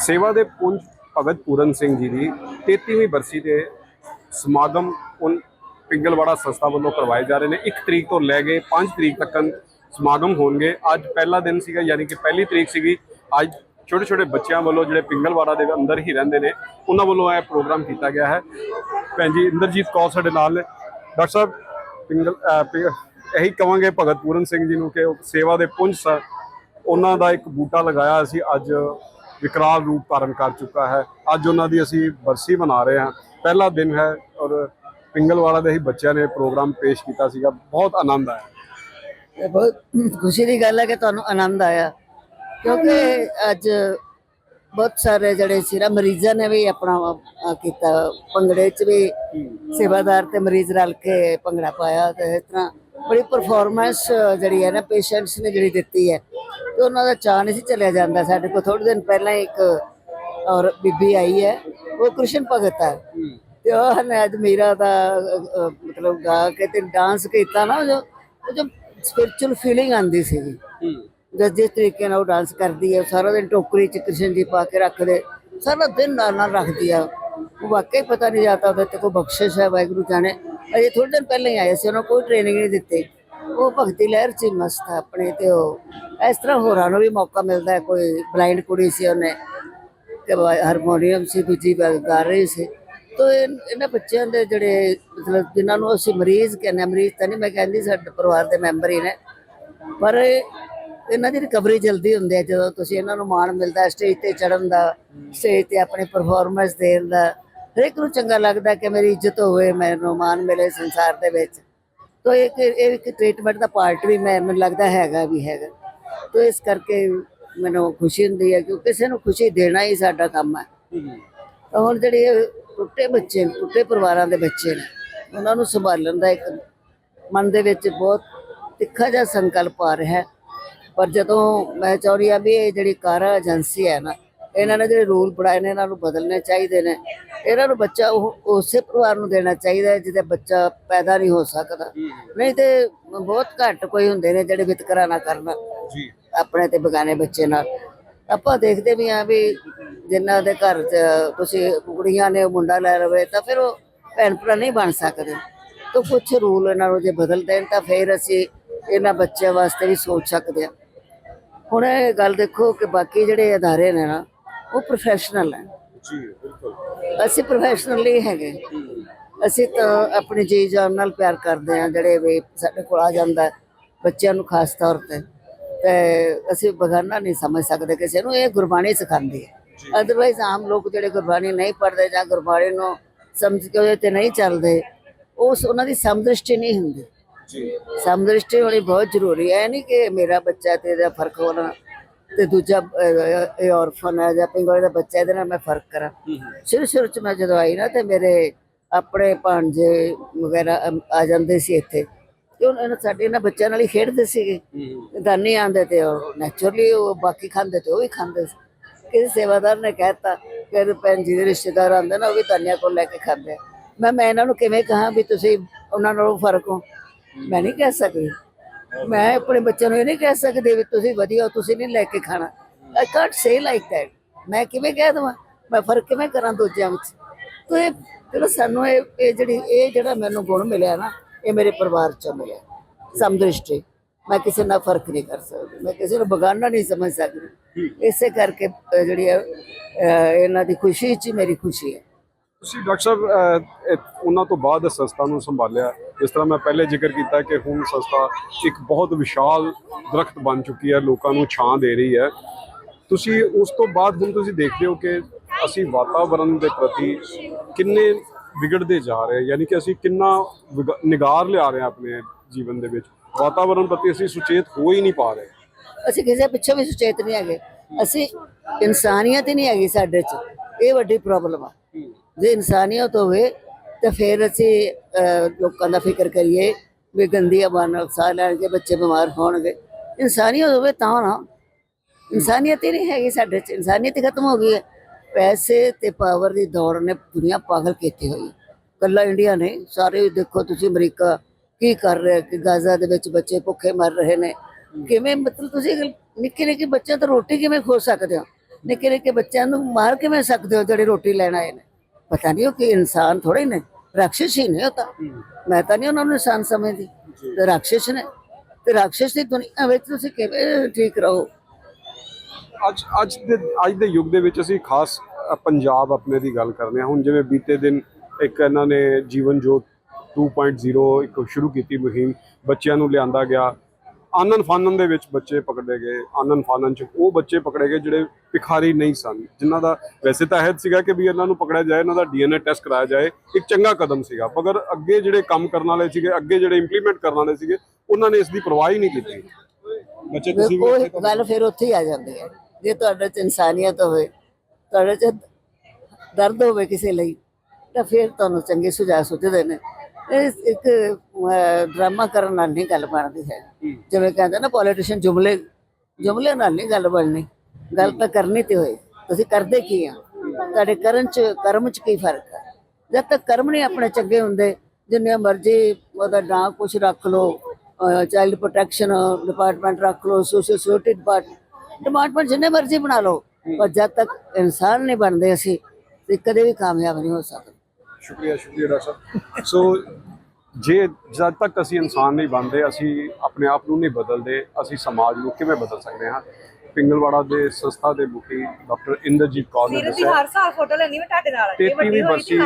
ਸੇਵਾ ਦੇ ਪੁੰਜ ਭਗਤ ਪੂਰਨ ਸਿੰਘ ਜੀ ਦੀ 33ਵੀਂ ਬਰਸੀ ਦੇ ਸਮਾਗਮ ਉਨ ਪਿੰਗਲਵਾੜਾ ਸੰਸਥਾ ਵੱਲੋਂ ਕਰਵਾਏ ਜਾ ਰਹੇ ਨੇ। 1 ਤਰੀਕ ਤੋਂ ਲੈ ਕੇ 5 ਤਰੀਕ ਤੱਕ ਸਮਾਗਮ ਹੋਣਗੇ। ਅੱਜ ਪਹਿਲਾ ਦਿਨ ਸੀਗਾ ਯਾਨੀ ਕਿ ਪਹਿਲੀ ਤਰੀਕ ਸੀਗੀ। ਅੱਜ ਛੋਟੇ ਛੋਟੇ ਬੱਚਿਆਂ ਵੱਲੋਂ ਜਿਹੜੇ ਪਿੰਗਲਵਾੜਾ ਦੇ ਅੰਦਰ ਹੀ ਰਹਿੰਦੇ ਨੇ ਉਹਨਾਂ ਵੱਲੋਂ ਇਹ ਪ੍ਰੋਗਰਾਮ ਕੀਤਾ ਗਿਆ ਹੈ। ਭੈਣ ਜੀ ਇੰਦਰਜੀਤ ਕੌਰ ਸਾਡੇ ਨਾਲ ਨੇ। ਡਾਕਟਰ ਸਾਹਿਬ ਪਿੰਗਲ ਅਹ, ਇਹੀ ਕਵਾਂਗੇ ਭਗਤ ਪੂਰਨ ਸਿੰਘ ਜੀ ਨੂੰ ਕਿ ਸੇਵਾ ਦੇ ਪੁੰਜ ਸਰ ਉਹਨਾਂ ਦਾ ਇੱਕ ਬੂਟਾ ਲਗਾਇਆ ਅਸੀਂ ਅੱਜ ਵਿਕਰਾਲ ਰੂਪ ਧਾਰਨ ਕਰ ਚੁੱਕਾ ਹੈ। ਅੱਜ ਉਹਨਾਂ ਦੀ ਅਸੀਂ ਬਰਸੀ ਮਨਾ ਰਹੇ ਹਾਂ। ਪਹਿਲਾ ਦਿਨ ਹੈ ਔਰ ਪਿੰਗਲਵਾੜਾ ਦੇ ਹੀ ਬੱਚਿਆਂ ਨੇ ਪ੍ਰੋਗਰਾਮ ਪੇਸ਼ ਕੀਤਾ ਸੀਗਾ। ਬਹੁਤ ਆਨੰਦ ਆਇਆ। ਇਹ ਬਹੁਤ ਖੁਸ਼ੀ ਦੀ ਗੱਲ ਹੈ ਕਿ ਤੁਹਾਨੂੰ ਆਨੰਦ ਆਇਆ। ਕਿਉਂਕਿ ਅੱਜ ਬਹੁਤ ਸਾਰੇ ਜਿਹੜੇ ਸੀ ਨਾ ਮਰੀਜ਼ਾਂ ਨੇ ਵੀ ਆਪਣਾ ਅਹ, ਕੀਤਾ। ਭੰਗੜੇ 'ਚ ਵੀ ਸੇਵਾਦਾਰ ਤੇ ਮਰੀਜ਼ ਰਲ ਕੇ ਭੰਗੜਾ ਪਾਇਆ ਤੇ ਇਸ ਤਰ੍ਹਾਂ ਬੜੀ ਪਰਫਾਰਮੈਂਸ ਜਿਹੜੀ ਹੈ ਨਾ ਪੇਸ਼ੈਂਟਸ ਨੇ ਜਿਹੜੀ ਦਿੱਤੀ ਹੈ। ਤੇ ਉਹਨਾਂ ਦਾ ਚਾਅ ਨਹੀਂ ਸੀ ਚੱਲਿਆ ਜਾਂਦਾ ਸਾਡੇ ਕੋਲ। ਥੋੜੇ ਦਿਨ ਪਹਿਲਾਂ ਇੱਕ ਔਰ ਬੀਬੀ ਆਈ ਹੈ। ਉਹ ਕ੍ਰਿਸ਼ਨ ਭਗਤ ਹੈ। ਤੇ ਉਹ ਨੇ ਅੱਜ ਮੀਰਾ ਦਾ ਮਤਲਬ ਗਾ ਕੇ ਤੇ ਡਾਂਸ ਕੀਤਾ ਨਾ ਜੋ ਉਹ ਜੋ ਸਪਿਰਚੁਅਲ ਫੀਲਿੰਗ ਆਂਦੀ ਸੀਗੀ। ਜਦ ਜਿਸ ਤਰੀਕੇ ਨਾਲ ਉਹ ਡਾਂਸ ਕਰਦੀ ਹੈ ਸਾਰਾ ਦਿਨ ਟੋਕਰੀ ਚ ਕ੍ਰਿਸ਼ਨ ਜੀ ਪਾ ਕੇ ਰੱਖਦੇ ਸਾਰਾ ਦਿਨ ਨਾਲ ਨਾਲ ਰੱਖਦੀ ਆ। ਉਹ ਵਾਕਈ ਪਤਾ ਨਹੀਂ ਜਾਂਦਾ ਉਹਦੇ ਤੇ ਕੋਈ ਬਖਸ਼ਿਸ਼ ਹੈ ਵਾਹਿਗੁਰੂ ਜਾਣੇ। ਅਜੇ ਥੋੜੇ ਦਿਨ ਪਹਿਲਾਂ ਹੀ ਆਏ ਸੀ ਉਹਨਾਂ ਕੋਈ ਟ੍ਰੇਨਿੰਗ ਨਹੀਂ ਦਿੱਤੀ। ਉਹ ਭਗਤੀ ਲਹਿਰ ਚ ਹੀ ਮਸਤ ਆ ਆਪਣੇ ਤੇ ਉਹ। ਇਸ ਤਰ੍ਹਾਂ ਹੋਰਾਂ ਨੂੰ ਵੀ ਮੌਕਾ ਮਿਲਦਾ ਹੈ ਕੋਈ ਬਲਾਈਂਡ ਕੁੜੀ ਸੀ ਉਹਨੇ ਤੇ ਹਾਰਮੋਨੀਅਮ ਸੀ ਦੂਜੀ ਗਾ ਰਹੀ ਸੀ। ਤੋ ਇਹਨਾਂ ਬੱਚਿਆਂ ਦੇ ਜਿਹੜੇ ਮਤਲਬ ਜਿਨ੍ਹਾਂ ਨੂੰ ਅਸੀਂ ਮਰੀਜ਼ ਕਹਿੰਦੇ ਹਾਂ, ਮਰੀਜ਼ ਤਾਂ ਨਹੀਂ ਮੈਂ ਕਹਿੰਦੀ ਸਾਡੇ ਪਰਿਵਾਰ ਦੇ ਮੈਂਬਰ ਹੀ ਨੇ। ਪਰ ਇਹਨਾਂ ਦੀ ਰਿਕਵਰੀ ਜਲਦੀ ਹੁੰਦੀ ਹੈ ਜਦੋਂ ਤੁਸੀਂ ਇਹਨਾਂ ਨੂੰ ਮਾਣ ਮਿਲਦਾ ਸਟੇਜ ਤੇ ਚੜਨ ਦਾ ਸਟੇਜ ਤੇ ਆਪਣੀ ਪਰਫਾਰਮੈਂਸ ਦੇਣ ਦਾ। ਹਰੇਕ ਨੂੰ ਚੰਗਾ ਲੱਗਦਾ ਕਿ ਮੇਰੀ ਇੱਜ਼ਤ ਹੋਵੇ, ਮੈਨੂੰ ਮਾਣ ਮਿਲੇ ਸੰਸਾਰ ਦੇ ਵਿੱਚ। ਤੋ ਇੱਕ, ਇਹ ਇੱਕ ਟ੍ਰੀਟਮੈਂਟ ਦਾ ਪਾਰਟ ਵੀ ਮੈਂ, ਮੈਨੂੰ ਲੱਗਦਾ ਹੈਗਾ ਵੀ ਹੈਗਾ। ਤੋ ਇਸ ਕਰਕੇ ਮੈਨੂੰ ਖੁਸ਼ੀ ਹੁੰਦੀ ਹੈ ਕਿ ਕਿਸੇ ਨੂੰ ਖੁਸ਼ੀ ਦੇਣਾ ਹੀ ਸਾਡਾ ਕੰਮ ਹੈ। ਤਾਂ ਹੁਣ ਜਿਹੜੇ ਇਹ ਟੁੱਟੇ ਬੱਚੇ ਨੇ, ਟੁੱਟੇ ਪਰਿਵਾਰਾਂ ਦੇ ਬੱਚੇ ਨੇ, ਉਹਨਾਂ ਨੂੰ ਸੰਭਾਲਣ ਦਾ ਇੱਕ ਮਨ ਦੇ ਵਿੱਚ ਬਹੁਤ ਤਿੱਖਾ ਜਿਹਾ ਸੰਕਲਪ ਆ ਰਿਹਾ ਹੈ। ਪਰ ਜਦੋਂ ਮੈਂ ਚਾਹੁੰਦੀ ਆ ਵੀ ਇਹ ਜਿਹੜੀ ਕਾਰਾ ਏਜੰਸੀ ਹੈ ਨਾ ਇਹਨਾਂ ਨੇ ਜਿਹੜੇ ਰੂਲ ਬਣਾਏ ਨੇ ਇਹਨਾਂ ਨੂੰ ਬਦਲਣੇ ਚਾਹੀਦੇ ਨੇ। ਇਹਨਾਂ ਨੂੰ ਬੱਚਾ ਉਹ ਉਸੇ ਪਰਿਵਾਰ ਨੂੰ ਦੇਣਾ ਚਾਹੀਦਾ ਹੈ ਜਿਹਦੇ ਬੱਚਾ ਪੈਦਾ ਨਹੀਂ ਹੋ ਸਕਦਾ। ਨਹੀਂ ਤੇ ਬਹੁਤ ਘੱਟ ਕੋਈ ਹੁੰਦੇ ਨੇ ਜਿਹੜੇ ਵਿਤਕਰਾ ਨਾ ਕਰਨ। ਜੀ। ਆਪਣੇ ਤੇ ਬਗਾਨੇ ਬੱਚੇ ਨਾਲ। ਆਪਾਂ ਦੇਖਦੇ ਵੀ ਆ ਵੀ ਜਿਨ੍ਹਾਂ ਦੇ ਘਰ 'ਚ ਤੁਸੀਂ ਕੁੜੀਆਂ ਨੇ ਮੁੰਡਾ ਲੈ ਲਵੇ ਤਾਂ ਫਿਰ ਉਹ ਭੈਣ ਭਰਾ ਨਹੀਂ ਬਣ ਸਕਦੇ। ਤਾਂ ਕੁਝ ਰੂਲ ਇਹਨਾਂ ਨੂੰ ਜੇ ਬਦਲ ਦੇਣ ਤਾਂ ਫਿਰ ਅਸੀਂ ਇਹਨਾਂ ਬੱਚਿਆਂ ਵਾਸਤੇ ਵੀ ਸੋਚ ਸਕਦੇ ਹਾਂ। ਹੁਣ ਇਹ ਗੱਲ ਦੇਖੋ ਕਿ ਬਾਕੀ ਜਿਹੜੇ ਅਦਾਰੇ ਨੇ ਨਾ ਉਹ ਪ੍ਰੋਫੈਸ਼ਨਲ ਹੈ। ਜੀ ਬਿਲਕੁਲ। ਅਸੀਂ ਪ੍ਰੋਫੈਸ਼ਨਲ ਨਹੀਂ ਹੈਗੇ। ਅਸੀਂ ਤਾਂ ਆਪਣੀ ਜੀ ਜਾਨ ਨਾਲ ਪਿਆਰ ਕਰਦੇ ਹਾਂ ਜਿਹੜੇ ਵੀ ਸਾਡੇ ਕੋਲ ਆ ਜਾਂਦਾ ਹੈ, ਬੱਚਿਆਂ ਨੂੰ ਖਾਸ ਤੌਰ ਤੇ। ਤੇ ਅਸੀਂ ਬਗਾਨਾ ਨਹੀਂ ਸਮਝ ਸਕਦੇ ਕਿਸੇ ਨੂੰ ਇਹ ਗੁਰਬਾਣੀ ਸਿਖਾਉਂਦੀ ਹੈ। ਅਦਰਵਾਈਜ਼ ਆਮ ਲੋਕ ਜਿਹੜੇ ਗੁਰਬਾਣੀ ਨਹੀਂ ਪੜ੍ਹਦੇ ਜਾਂ ਗੁਰਬਾਣੀ ਨੂੰ ਸਮਝ ਕੇ ਉਹਦੇ ਤੇ ਨਹੀਂ ਚੱਲਦੇ ਉਸ ਉਹਨਾਂ ਦੀ ਸਮਦ੍ਰਿਸ਼ਟੀ ਨਹੀਂ ਹੁੰਦੀ। ਜੀ। ਸਮਦ੍ਰਿਸ਼ਟੀ ਹੋਣੀ ਬਹੁਤ ਜ਼ਰੂਰੀ ਹੈ। ਨਹੀਂ ਕਿ ਮੇਰਾ ਬੱਚਾ ਤੇ ਇਹਦਾ ਫ਼ਰਕ ਹੋਣਾ ਤੇ ਦੂਜਾ ਅਹ, ਇਹ ਔਰਫਨ ਹੈ ਜਾਂ ਪਿੰਗੋਲੇ ਦਾ ਬੱਚਾ ਇਹਦੇ ਨਾਲ ਮੈਂ ਫ਼ਰਕ ਕਰਾਂ। ਸ਼ੁਰੂ ਸ਼ੁਰੂ ਚ ਮੈਂ ਜਦੋਂ ਆਈ ਨਾ ਤੇ ਮੇਰੇ ਆਪਣੇ ਭਾਂਜੇ ਵਗੈਰਾ ਅਮ, ਆ ਜਾਂਦੇ ਸੀ ਇੱਥੇ। ਤੇ ਉਹਨਾਂ ਨੇ ਸਾਡੇ ਇਹਨਾਂ ਬੱਚਿਆਂ ਨਾਲ ਹੀ ਖੇਡਦੇ ਸੀਗੇ। ਦਾਨੀ ਆਂਦੇ ਤੇ ਉਹ ਨੈਚੁਰਲੀ ਉਹ ਬਾਕੀ ਖਾਂਦੇ ਤੇ ਉਹ ਵੀ ਖਾਂਦੇ ਸੀ। ਕਿਸੇ ਸੇਵਾਦਾਰ ਨੇ ਕਹਿਤਾ ਕਿ ਭੈਣ ਜੀ ਦੇ ਰਿਸ਼ਤੇਦਾਰ ਆਂਦੇ ਨਾ ਉਹ ਵੀ ਦਾਨੀਆਂ ਕੋਲ ਲੈ ਕੇ ਖਾਂਦੇ ਆ। ਮੈਂ ਮੈਂ ਇਹਨਾਂ ਨੂੰ ਕਿਵੇਂ ਕਹਾਂ ਵੀ ਤੁਸੀਂ ਉਹਨਾਂ ਨਾਲੋਂ ਫ਼ਰਕ ਹੋ? ਮੈਂ ਨਹੀਂ ਕਹਿ ਸਕਦੀ। ਮੈਂ ਆਪਣੇ ਬੱਚਿਆਂ ਨੂੰ ਇਹ ਨਹੀਂ ਕਹਿ ਸਕਦੀ ਵੀ ਤੁਸੀਂ ਵਧੀਆ ਹੋ ਤੁਸੀਂ ਨਹੀਂ ਲੈ ਕੇ ਖਾਣਾ। I can't say like that ਮੈਂ ਕਿਵੇਂ ਕਹਿ ਦਵਾਂ? ਮੈਂ ਫ਼ਰਕ ਕਿਵੇਂ ਕਰਾਂ ਦੂਜਿਆਂ ਵਿੱਚ? ਤੋ ਇਹ ਜਿਹੜਾ ਸਾਨੂੰ ਇਹ ਇਹ ਜਿਹੜੀ ਇਹ ਜਿਹੜਾ ਮੈਨੂੰ ਗੁਣ ਮਿਲਿਆ ਨਾ ਇਹ ਮੇਰੇ ਪਰਿਵਾਰ ਚੋਂ ਮਿਲਿਆ। ਸਮਦ੍ਰਿਸ਼ਟੀ ਮੈਂ ਕਿਸੇ ਨਾਲ ਫ਼ਰਕ ਨਹੀਂ ਕਰ ਸਕਦੀ। ਮੈਂ ਕਿਸੇ ਨੂੰ ਬਗਾਨਾ ਨਹੀਂ ਸਮਝ ਸਕਦੀ। ਇਸੇ ਕਰਕੇ ਜਿਹੜੀ ਇਹਨਾਂ ਦੀ ਖੁਸ਼ੀ 'ਚ ਮੇਰੀ ਖੁਸ਼ੀ ਹੈ। ਤੁਸੀਂ ਡਾਕਟਰ ਸਾਹਿਬ ਅਹ, ਉਹਨਾਂ ਤੋਂ ਬਾਅਦ ਸੰਸਥਾ ਨੂੰ ਸੰਭਾਲਿਆ। ਜਿਸ ਤਰ੍ਹਾਂ ਮੈਂ ਪਹਿਲੇ ਜ਼ਿਕਰ ਕੀਤਾ ਕਿ ਹੁਣ ਸੰਸਥਾ ਇੱਕ ਬਹੁਤ ਵਿਸ਼ਾਲ ਦਰਖਤ ਬਣ ਚੁੱਕੀ ਹੈ ਲੋਕਾਂ ਨੂੰ ਛਾਂ ਦੇ ਰਹੀ ਹੈ। ਤੁਸੀਂ ਉਸ ਤੋਂ ਬਾਅਦ ਹੁਣ ਤੁਸੀਂ ਦੇਖਦੇ ਹੋ ਕਿ ਅਸੀਂ ਵਾਤਾਵਰਣ ਦੇ ਪ੍ਰਤੀ ਕਿੰਨੇ ਵਿਗੜਦੇ ਜਾ ਰਹੇ ਹਾਂ ਯਾਨੀ ਕਿ ਅਸੀਂ ਕਿੰਨਾ ਵਿਗ- ਨਿਗਾਰ ਲਿਆ ਰਹੇ ਹਾਂ ਆਪਣੇ ਜੀਵਨ ਦੇ ਵਿੱਚ। ਵਾਤਾਵਰਣ ਪ੍ਰਤੀ ਅਸੀਂ ਸੁਚੇਤ ਹੋ ਹੀ ਨਹੀਂ ਪਾ ਰਹੇ। ਅਸੀਂ ਕਿਸੇ ਪਿੱਛੇ ਵੀ ਸੁਚੇਤ ਨਹੀਂ ਹੈਗੇ। ਅਸੀਂ ਇਨਸਾਨੀਅਤ ਹੀ ਨਹੀਂ ਹੈਗੀ ਸਾਡੇ 'ਚ। ਇਹ ਵੱਡੀ ਪ੍ਰੋਬਲਮ ਆ। ਜੇ ਇਨਸਾਨੀਅਤ ਹੋਵੇ ਤਾਂ ਫਿਰ ਅਸੀਂ ਲੋਕਾਂ ਦਾ ਫਿਕਰ ਕਰੀਏ ਵੀ ਗੰਦੀ ਹਵਾ ਨਾਲ ਸਾਹ ਲੈਣਗੇ ਬੱਚੇ ਬਿਮਾਰ ਹੋਣਗੇ। ਇਨਸਾਨੀਅਤ ਹੋਵੇ ਤਾਂ ਨਾ। ਇਨਸਾਨੀਅਤ ਹੀ ਨਹੀਂ ਹੈਗੀ ਸਾਡੇ 'ਚ। ਇਨਸਾਨੀਅਤ ਹੀ ਖਤਮ ਹੋ ਗਈ ਹੈ। ਪੈਸੇ ਤੇ ਪਾਵਰ ਦੀ ਦੌੜ ਨੇ ਦੁਨੀਆ ਪਾਗਲ ਕੀਤੀ ਹੋਈ। ਹੈ ਕੱਲਾ ਇੰਡੀਆ ਨਹੀਂ, ਸਾਰੇ ਦੇਖੋ ਤੁਸੀਂ ਅਮਰੀਕਾ ਕੀ ਕਰ ਰਿਹਾ ਕਿ ਗਾਜ਼ਾ ਦੇ ਵਿੱਚ ਬੱਚੇ ਭੁੱਖੇ ਮਰ ਰਹੇ ਨੇ। ਕਿਵੇਂ ਮਤਲਬ ਤੁਸੀਂ ਨਿੱਕੇ ਨਿੱਕੇ ਬੱਚਿਆਂ ਤੋਂ ਰੋਟੀ ਕਿਵੇਂ ਖੋ ਸਕਦੇ ਹੋ? ਨਿੱਕੇ ਨਿੱਕੇ ਬੱਚਿਆਂ ਨੂੰ ਮਾਰ ਕਿਵੇਂ ਸਕਦੇ ਹੋ ਜਿਹੜੇ ਰੋਟੀ ਲੈਣ ਆਏ ਨੇ? ਪਤਾ ਨਹੀਂ ਉਹ ਕਿ ਇਨਸਾਨ ਥੋੜੇ ਨੇ ਰਾਖਸ਼ ਹੀ ਨੇ ਉਹ ਤਾਂ। ਮੈਂ ਤਾਂ ਨਹੀਂ ਉਹਨਾਂ ਨੂੰ ਇਨਸਾਨ ਸਮਝਦੀ। ਤੇ ਰਾਖਸ਼ ਨੇ ਤੇ ਰਾਖਸ਼ ਦੀ ਦੁਨੀਆ ਵਿੱਚ ਤੁਸੀਂ ਕਿਵੇਂ ਠੀਕ ਰਹੋ? ਅੱਜ ਅੱਜ ਦੇ ਅੱਜ ਦੇ ਯੁੱਗ ਦੇ ਵਿੱਚ ਅਸੀਂ ਖਾਸ ਪੰਜਾਬ ਆਪਣੇ ਦੀ ਗੱਲ ਕਰਦੇ ਹਾਂ। ਹੁਣ ਜਿਵੇਂ ਬੀਤੇ ਦਿਨ ਇੱਕ ਇਹਨਾਂ ਨੇ ਜੀਵਨ ਜੋਤ 2.0 ਇੱਕ ਸ਼ੁਰੂ ਕੀਤੀ ਮੁਹਿੰਮ ਬੱਚਿਆਂ ਨੂੰ ਲਿਆਂਦਾ ਗਿਆ। ਆਨਨ ਫਾਨਨ ਦੇ ਵਿੱਚ ਬੱਚੇ ਪਕੜੇ ਗਏ ਆਨਨ ਫਾਨਨ ਚ ਉਹ ਬੱਚੇ ਪਕੜੇ ਗਏ ਜਿਹੜੇ ਭਿਖਾਰੀ ਨਹੀਂ ਸਨ ਜਿਨ੍ਹਾਂ ਦਾ ਵੈਸੇ ਤਾਂ ਅਹਿਦ ਸੀਗਾ ਕਿ ਵੀ ਇਹਨਾਂ ਨੂੰ ਪਕੜਿਆ ਜਾਏ ਇਹਨਾਂ ਦਾ ਡੀਐਨਏ ਟੈਸਟ ਕਰਾਇਆ ਜਾਏ ਇੱਕ ਚੰਗਾ ਕਦਮ ਸੀਗਾ ਮਗਰ ਅੱਗੇ ਜਿਹੜੇ ਕੰਮ ਕਰਨ ਵਾਲੇ ਸੀਗੇ ਅੱਗੇ ਜਿਹੜੇ ਇੰਪਲੀਮੈਂਟ ਕਰਨ ਵਾਲੇ ਸੀਗੇ ਉਹਨਾਂ ਨੇ ਇਸ ਦੀ ਪਰਵਾਹ ਹੀ ਨਹੀਂ ਕੀਤੀ। ਬੱਚੇ ਤੁਸੀਂ ਵੀ ਗੱਲ ਫਿਰ ਉੱਥੇ ਹੀ ਆ ਜਾਂਦੀ ਹੈ। ਜੇ ਤੁਹਾਡੇ ਚ ਇਨਸਾਨੀਅਤ ਹੋਵੇ ਤੁਹਾਡੇ ਚ ਦਰਦ ਹੋਵੇ ਕਿਸੇ ਲਈ ਤਾਂ ਫਿਰ ਤੁਹਾਨੂੰ ਚੰਗੇ ਸੁਝਾਅ ਸੁਝਦੇ ਨੇ। ਇਹ ਇੱਕ ਡਰਾਮਾ ਕਰਨ ਨਾਲ ਨਹੀਂ ਗੱਲ ਬਣਦੀ ਹੈ। ਜਿਵੇਂ ਕਹਿੰਦੇ ਨਾ ਪੋਲੀਟੀਸ਼ੀਅਨ ਜੁਮਲੇ ਜੁਮਲੇ ਨਾਲ ਨਹੀਂ ਗੱਲ ਬਣਨੀ। ਗੱਲ ਤਾਂ ਕਰਨੀ ਤੇ ਹੋਏ। ਤੁਸੀਂ ਕਰਦੇ ਕੀ ਆ? ਤੁਹਾਡੇ ਕਰਨ ਚ ਕਰਮ ਚ ਕੀ ਫ਼ਰਕ ਹੈ ਜਦ ਤੱਕ ਕਰਮ ਨਹੀਂ ਆਪਣੇ ਚੰਗੇ ਹੁੰਦੇ ਜਿੰਨੇ ਮਰਜ਼ੀ ਉਹਦਾ ਨਾਂ ਕੁਛ ਰੱਖ ਲਓ ਚਾਈਲਡ ਪ੍ਰੋਟੈਕਸ਼ਨ ਡਿਪਾਰਟਮੈਂਟ ਰੱਖ ਲਓ ਸੋਸ਼ਲ ਸਿਕਿਉਰਿਟੀ ਡਿਪਾਰਟਮੈਂਟ ਡਿਪਾਰਟਮੈਂਟ ਜਿੰਨੇ ਮਰਜ਼ੀ ਬਣਾ ਲਓ। ਪਰ ਜਦ ਤੱਕ ਇਨਸਾਨ ਨਹੀਂ ਬਣਦੇ ਅਸੀਂ ਤੇ ਕਦੇ ਵੀ ਕਾਮਯਾਬ ਨਹੀਂ ਹੋ ਸਕਦੇ। ਸ਼ੁਕਰੀਆ ਸ਼ੁਕਰੀਆ ਡਾਕਟਰ ਸਾਹਿਬ। ਸੋ ਜੇ ਜਦ ਤੱਕ ਅਸੀਂ ਇਨਸਾਨ ਨਹੀਂ ਬਣਦੇ ਅਸੀਂ ਆਪਣੇ ਆਪ ਨੂੰ ਨਹੀਂ ਬਦਲਦੇ ਅਸੀਂ ਸਮਾਜ ਨੂੰ ਕਿਵੇਂ ਬਦਲ ਸਕਦੇ ਹਾਂ? ਪਿੰਗਲਵਾੜਾ ਦੇ ਸੰਸਥਾ ਦੇ ਮੁਖੀ ਡਾਕਟਰ ਇੰਦਰਜੀਤ ਕੌਰ ਨੇ ਦੱਸਿਆ। ਹਰ ਸਾਲ ਫੋਟੋ ਲੈਣੀ ਮੈਂ ਤੁਹਾਡੇ ਨਾਲ। ਇਹ 33ਵੀਂ ਵੱਡੀ ਬਰਸੀ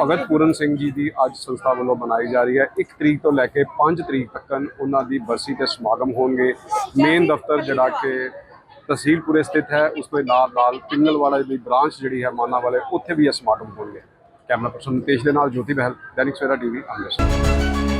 ਭਗਤ ਪੂਰਨ ਸਿੰਘ ਜੀ ਦੀ ਅੱਜ ਸੰਸਥਾ ਵੱਲੋਂ ਮਨਾਈ ਜਾ ਰਹੀ ਹੈ। 1 ਤਰੀਕ ਤੋਂ ਲੈ ਕੇ 5 ਤਰੀਕ ਤੱਕ ਉਹਨਾਂ ਦੀ ਬਰਸੀ ਤੇ ਸਮਾਗਮ ਹੋਣਗੇ। ਮੇਨ ਦਫ਼ਤਰ ਜਿਹੜਾ ਕਿ ਤਹਿਸੀਲਪੁਰੇ ਸਥਿਤ ਹੈ। ਉਸ ਦੇ ਨਾਲ ਨਾਲ ਪਿੰਗਲਵਾੜਾ ਦੀ ਬ੍ਰਾਂਚ ਜਿਹੜੀ ਹੈ ਮਾਨਾ ਵਾਲੇ ਉੱਥੇ ਵੀ ਇਹ ਸਮਾਗਮ ਹੋਣਗੇ। ਕੈਮਰਾ ਪਰਸਨ ਨਿਤੇਸ਼ ਦੇ ਨਾਲ ਜੋਤੀ ਬਹਿਲ, ਦੈਨਿਕ ਸਵੇਰਾ ਟੀਵੀ, ਅੰਮ੍ਰਿਤਸਰ।